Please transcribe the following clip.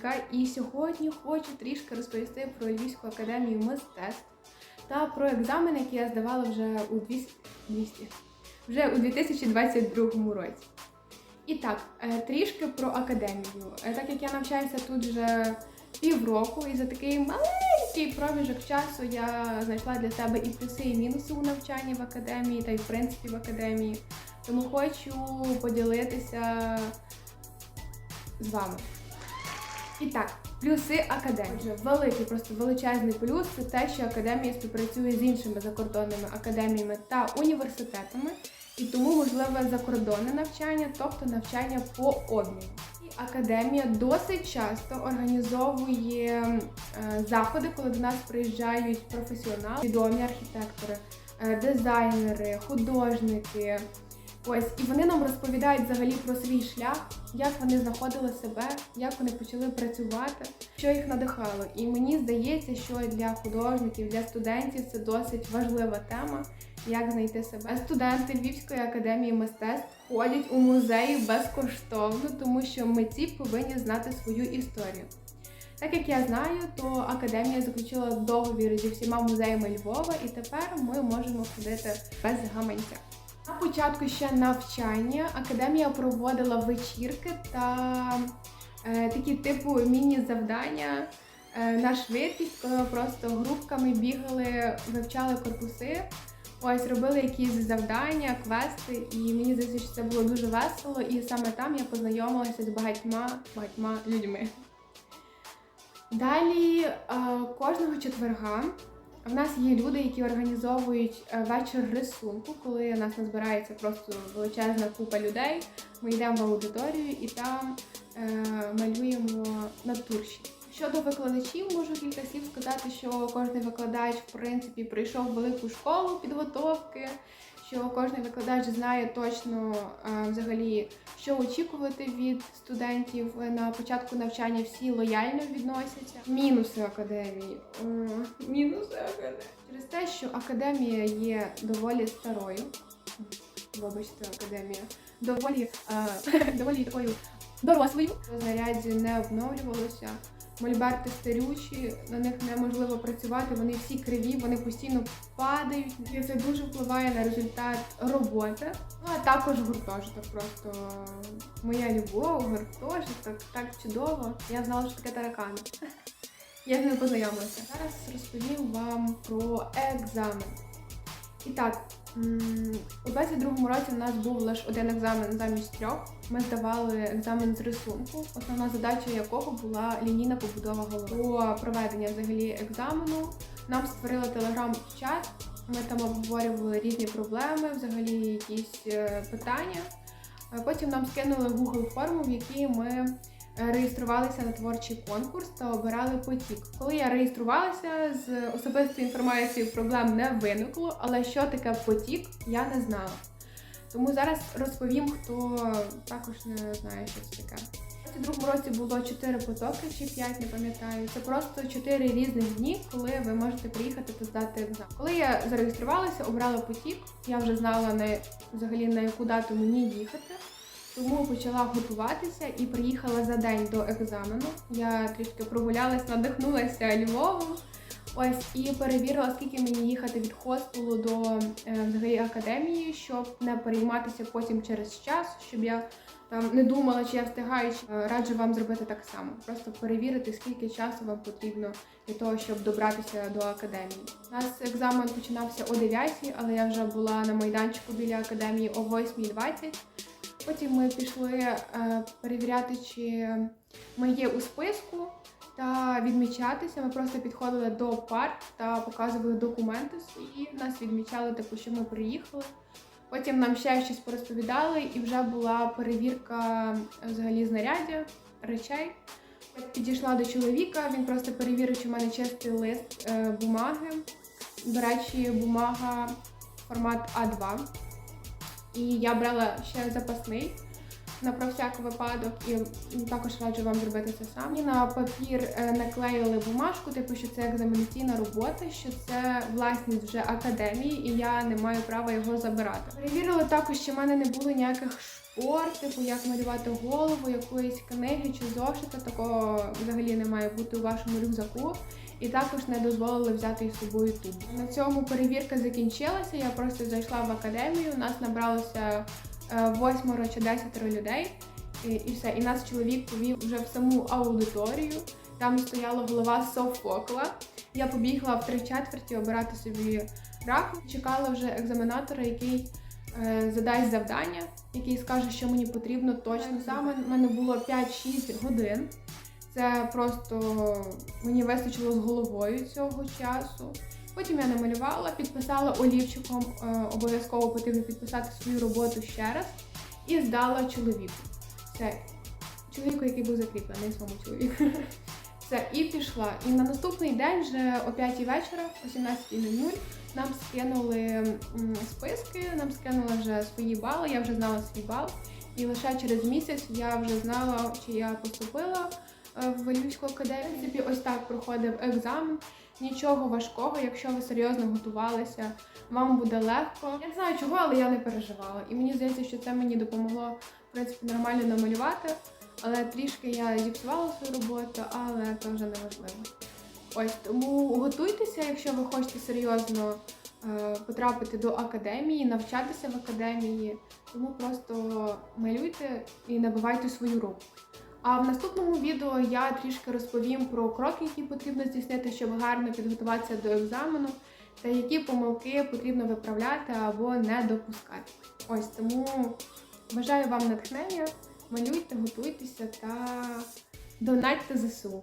Соніка, і сьогодні хочу трішки розповісти про Львівську академію мистецтв та про екзамен, який я здавала вже у 200, 200, вже у 2022 році. І так, е, трішки про академію. Е, Так як я навчаюся тут вже півроку, і за такий маленький проміжок часу я знайшла для себе і плюси, і мінуси у навчанні в академії, та й в принципі в академії. Тому хочу поділитися з вами. І так, плюси академії. Отже, великий, просто величезний плюс це те, що академія співпрацює з іншими закордонними академіями та університетами, і тому можливе закордонне навчання, тобто навчання по обміну. Академія досить часто організовує е, заходи, коли до нас приїжджають професіонали, відомі архітектори, е, дизайнери, художники. Ось, і вони нам розповідають взагалі про свій шлях, як вони знаходили себе, як вони почали працювати, що їх надихало. І мені здається, що для художників, для студентів це досить важлива тема, як знайти себе. Студенти Львівської академії мистецтв ходять у музеї безкоштовно, тому що митці повинні знати свою історію. Так як я знаю, то академія заключила договір зі всіма музеями Львова, і тепер ми можемо ходити без гаманця. На початку ще навчання академія проводила вечірки та е, такі типу міні-завдання е, на швидкість, коли ми просто групками бігали, вивчали корпуси. Ось робили якісь завдання, квести, і мені здається, що це було дуже весело, і саме там я познайомилася з багатьма багатьма людьми. Далі е, кожного четверга в нас є люди, які організовують е, вечір рисунку, коли у нас назбирається просто величезна купа людей. Ми йдемо в аудиторію і там е, малюємо натурші. Щодо викладачів, можу кілька слів сказати, що кожен викладач, в принципі, пройшов велику школу підготовки, що кожен викладач знає точно е, взагалі, що очікувати від студентів на початку навчання. Всі лояльно відносяться. Мінуси академії. Мінуси академії. Через те, що академія є доволі старою. Вибачте, академія, доволі, е, доволі такою дорослою. Знаряддя не обновлювалося. Мольберти старючі, на них неможливо працювати, вони всі криві, вони постійно падають. І це дуже впливає на результат роботи. Ну а також гуртожиток. Просто моя любов, гуртожиток, так чудово. Я знала, що таке таракани. Я з ними познайомилася. Зараз розповім вам про екзамен. І так, у 22-му році у нас був лише один екзамен замість трьох. Ми здавали екзамен з рисунку, основна задача якого була лінійна побудова голови. Про проведення взагалі екзамену нам створили телеграм-чат. Ми там обговорювали різні проблеми, взагалі якісь е, питання. Е, Потім нам скинули Google форму, в якій ми реєструвалися на творчий конкурс та обирали потік. Коли я реєструвалася з особистою інформацією, проблем не виникло, але що таке потік, я не знала. Тому зараз розповім, хто також не знає, що це таке. У 22 році було 4 потоки чи 5, не пам'ятаю. Це просто 4 різних дні, коли ви можете приїхати та здати екзамен. Коли я зареєструвалася, обрала потік, я вже знала на взагалі на яку дату мені їхати. Тому почала готуватися і приїхала за день до екзамену. Я трішки прогулялась, надихнулася Львовом. Ось і перевірила, скільки мені їхати від хостелу до е, взагалі академії, щоб не перейматися потім через час, щоб я там не думала, чи я встигаю. Е, Раджу вам зробити так само. Просто перевірити, скільки часу вам потрібно для того, щоб добратися до академії. У нас екзамен починався о 9, але я вже була на майданчику біля академії о 8.20. Потім ми пішли е, перевіряти, чи ми є у списку та відмічатися. Ми просто підходили до парт та показували документи свої. Нас відмічали, типу, що ми приїхали. Потім нам ще щось порозповідали, і вже була перевірка е, взагалі знаряддя, речей. Підійшла до чоловіка, він просто перевірив, чи в мене чистий лист е, бумаги. До речі, бумага формат А2. І я брала ще запасний на про всяк випадок, і також раджу вам зробити це самі. На папір е, наклеїли бумажку, типу, що це екзаменаційна робота, що це власність вже академії, і я не маю права його забирати. Перевірили також, що в мене не було ніяких опор, типу як малювати голову, якоїсь книги чи зошита. Такого взагалі не має бути у вашому рюкзаку. І також не дозволили взяти із собою тубу. На цьому перевірка закінчилася. Я просто зайшла в академію. У нас набралося восьмеро чи десятеро людей. І, і все. І нас чоловік повів вже в саму аудиторію. Там стояла голова Софокла. Я побігла в три четверті обирати собі рахунок. Чекала вже екзаменатора, який е, задасть завдання, який скаже, що мені потрібно точно. Саме в мене було 5-6 годин. Це просто мені вистачило з головою цього часу. Потім я намалювала, підписала олівчиком, е, обов'язково потрібно підписати свою роботу ще раз і здала чоловіку. Це чоловіку, який був закріплений своєму чоловіку. Все, і пішла. І на наступний день, вже о 5 вечора, о 17.00, нам скинули списки, нам скинули вже свої бали, я вже знала свій бал. І лише через місяць я вже знала, чи я поступила в Львівську академію. В принципі, ось так проходив екзамен. Нічого важкого, якщо ви серйозно готувалися, вам буде легко. Я не знаю чого, але я не переживала. І мені здається, що це мені допомогло в принципі нормально намалювати. Але трішки я зіпсувала свою роботу, але це вже не важливо. Ось тому готуйтеся, якщо ви хочете серйозно е, потрапити до академії, навчатися в академії. Тому просто малюйте і набивайте свою руку. А в наступному відео я трішки розповім про кроки, які потрібно здійснити, щоб гарно підготуватися до екзамену, та які помилки потрібно виправляти або не допускати. Ось тому бажаю вам натхнення, малюйте, готуйтеся та донатьте ЗСУ.